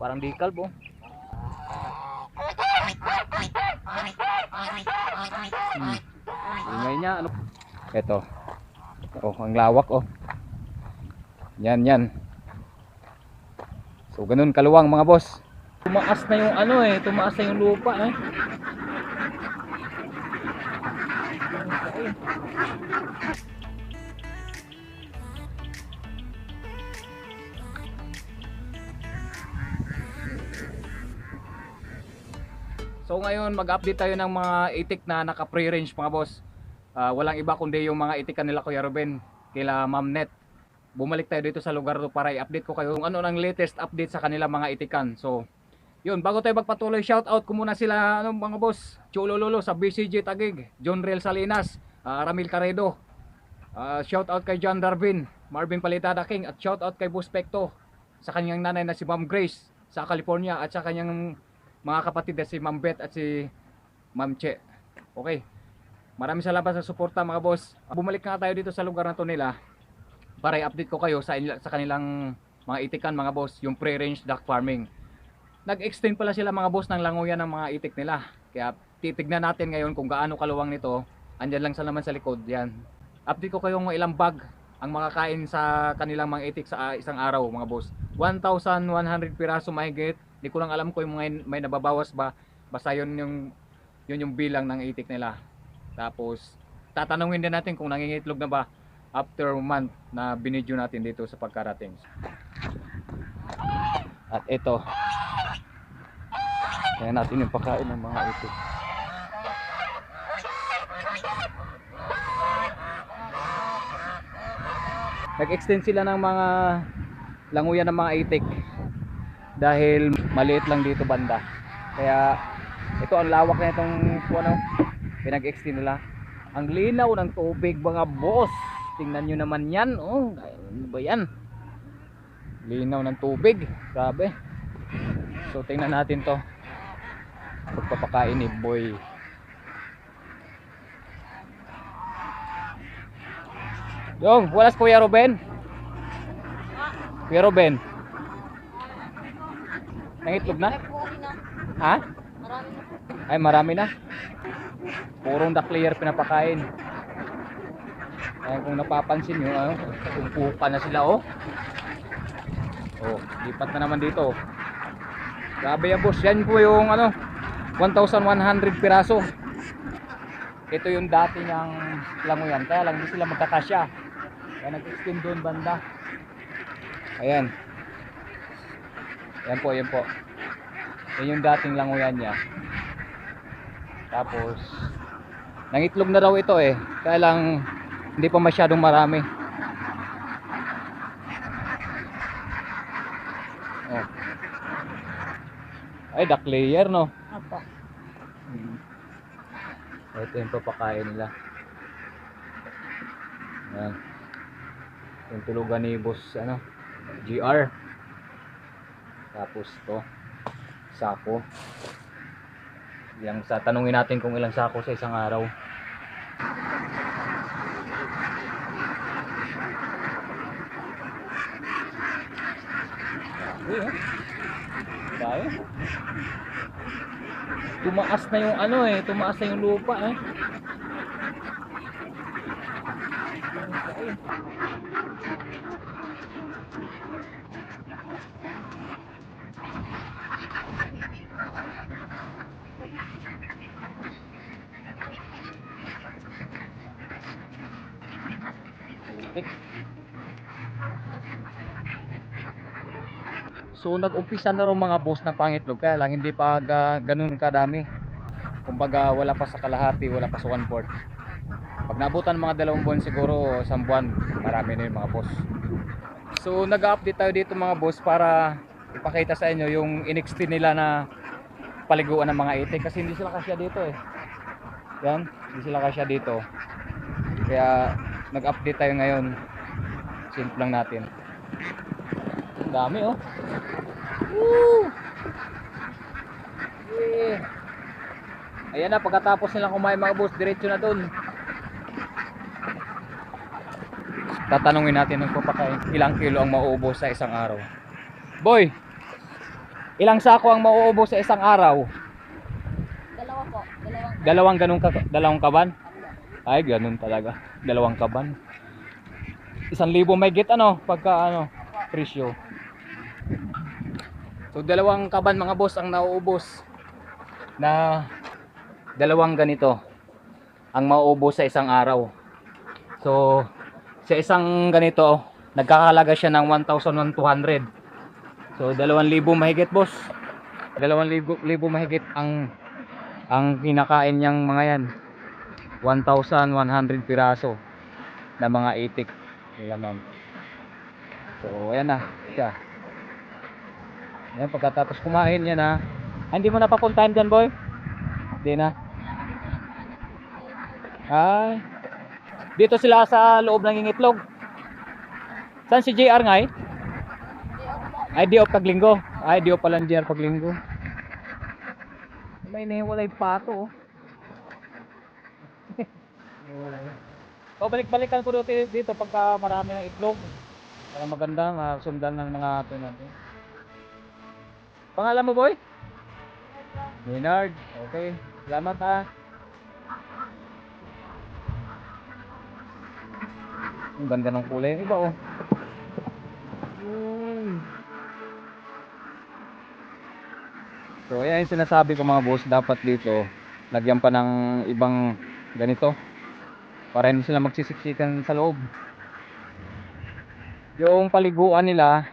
Parang di kalbo. Hmm. Ingay niya ano. Ito. Oh, ang lawak oh. Yan yan. So ganun kaluwang mga boss. Tumaas na yung ano eh, tumaas na yung lupa eh. So ngayon mag-update tayo ng mga itik na naka pre-range mga boss. Ah, walang iba kundi yung mga itikan nila Kuya Ruben kila Ma'am Net. Bumalik tayo dito sa lugar to para i-update ko kayo kung ano ang latest update sa kanila mga itikan. So yun, bago tayo magpatuloy, shout out ko muna sila ano, mga boss. Chulo Lolo sa BCG Tagig, John Real Salinas, ah, Ramil Caredo. Ah, shout out kay John Darvin, Marvin Palitada King at shout out kay Boss Pecto sa kanyang nanay na si Ma'am Grace sa California at sa kanyang mga kapatid na si Ma'am Beth at si Ma'am Che. Okay. Maraming salamat sa suporta mga boss. Bumalik nga tayo dito sa lugar na to nila para i-update ko kayo sa, sa kanilang mga itikan mga boss, yung pre-range duck farming. Nag-extend pala sila mga boss ng languyan ng mga itik nila. Kaya titignan natin ngayon kung gaano kaluwang nito. Andyan lang sa naman sa likod yan. Update ko kayo ng ilang bag ang makakain sa kanilang mga itik sa ah, isang araw mga boss. 1,100 piraso mahigit. Di ko lang alam kung may, may nababawas ba. Basta yun yung, yun yung bilang ng itik nila. Tapos tatanungin din natin kung nangingitlog na ba after month na binidyo natin dito sa pagkarating. At ito. Kaya natin yung pagkain ng mga itik. Nag-extend sila ng mga languyan ng mga itik dahil maliit lang dito banda. Kaya ito ang lawak na itong ano, pinag-extend nila. Ang linaw ng tubig mga boss. Tingnan nyo naman yan. Oh, ano ba yan? Linaw ng tubig. Grabe. So tingnan natin to. Pagpapakain ni boy. Yung, walas Kuya Ruben. Kuya Ruben. Nangitlog na? Ha? Ay, marami na. Purong duck layer pinapakain. Ay, kung napapansin nyo, ano, tumpukan na sila, oh. Oh, lipat na naman dito. Grabe yan, boss. Yan po yung, ano, 1,100 piraso. Ito yung dati niyang languyan. Kaya lang, hindi sila magkakasya. Kaya nag-extend doon banda. Ayan. Yan po, yan po. Yan yung dating languyan niya. Tapos, nangitlog na raw ito eh. Kaya lang, hindi pa masyadong marami. Oh. Ay, duck layer no. Apo. Hmm. Ito yung papakain nila. Yan. Yung tulugan ni boss, ano, GR. Tapos to, sako. Yang sa tanungin natin kung ilang sako sa isang araw. Uy, oh. Tumaas na yung ano eh, tumaas na yung lupa eh. So nag-umpisa na rin mga boss ng pangitlog kaya lang hindi pa ga, ganun kadami. Kumbaga wala pa sa kalahati, wala pa sa one fourth. Pag nabutan mga dalawang buwan siguro, isang buwan, marami na yung mga boss. So nag-update tayo dito mga boss para ipakita sa inyo yung inextend nila na paliguan ng mga itik kasi hindi sila kasya dito eh. Yan, hindi sila kasya dito. Kaya nag-update tayo ngayon. Simple lang natin. Ang dami oh. Woo! Yeah. Ayan na, pagkatapos nilang kumain mga boss, diretso na dun. Tatanungin natin ng papakain, ilang kilo ang mauubos sa isang araw. Boy! Ilang sako ang mauubos sa isang araw? Dalawa po. Dalawang Dalawang ganun ka, dalawang kaban? Ay, ganun talaga. Dalawang kaban. Isang libo may git ano, pagka ano, presyo. So, dalawang kaban mga boss ang nauubos na dalawang ganito ang mauubos sa isang araw. So, sa isang ganito, nagkakalaga siya ng 1,200. So, 2,000 mahigit boss. 2,000 libo mahigit ang ang kinakain niyang mga yan. 1,100 piraso na mga itik. Nila ma'am. So ayan na. Siya. Yan pagkatapos kumain yan na. Ah, hindi mo na papuntahan dyan boy? Hindi na. Ay. Dito sila sa loob ng ingitlog saan si JR nga eh ay di off paglinggo ay di off pala ang JR paglinggo may nahiwalay pato oh. O balik-balikan ko dito, dito pagka marami ng itlog. Para maganda, masundan ng mga ito natin. Pangalan mo boy? Maynard. Okay. Salamat ha. Ang ganda ng kulay. Iba oh. Mm. So ayan yung sinasabi ko mga boss, dapat dito lagyan pa ng ibang ganito para hindi sila magsisiksikan sa loob. Yung paliguan nila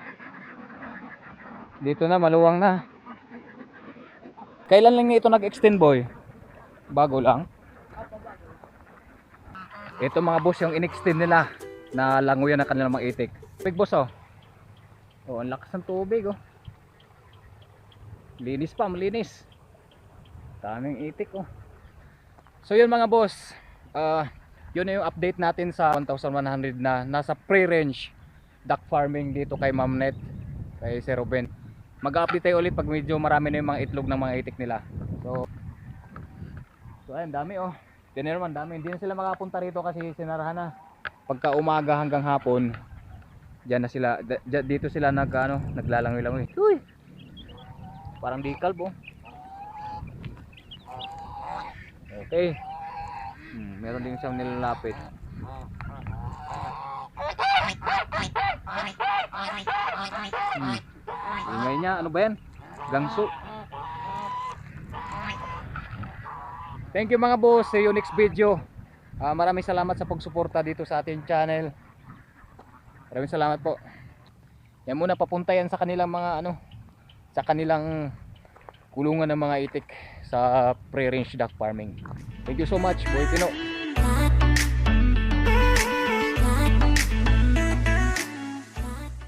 dito na maluwang na. Kailan lang ito nag-extend boy? Bago lang. Ito mga boss yung in-extend nila na languyan ng kanilang mga itik. Big boss oh. Oh, ang lakas ng tubig oh. Linis pa, malinis. Daming itik oh. So yun mga boss. Ah, yun na yung update natin sa 1,100 na nasa pre-range duck farming dito kay Ma'am Net, kay Sir Ruben. Mag-update tayo ulit pag medyo marami na yung mga itlog ng mga itik nila. So So ayun, dami oh. Diyan naman dami. Hindi na sila makapunta rito kasi sinarahan na. Pagka umaga hanggang hapon, diyan na sila dito sila nag ano, naglalangoy-langoy. Uy. Parang di kalbo. Okay. Hmm, meron din siyang nilalapit. Hmm. Ingay niya, ano ba yan? Gangso. Thank you mga boss. See you next video. Ah, maraming salamat sa pagsuporta dito sa ating channel. Maraming salamat po. Yan muna papunta yan sa kanilang mga ano sa kanilang kulungan ng mga itik sa pre-range duck farming. Thank you so much, Boy Pino.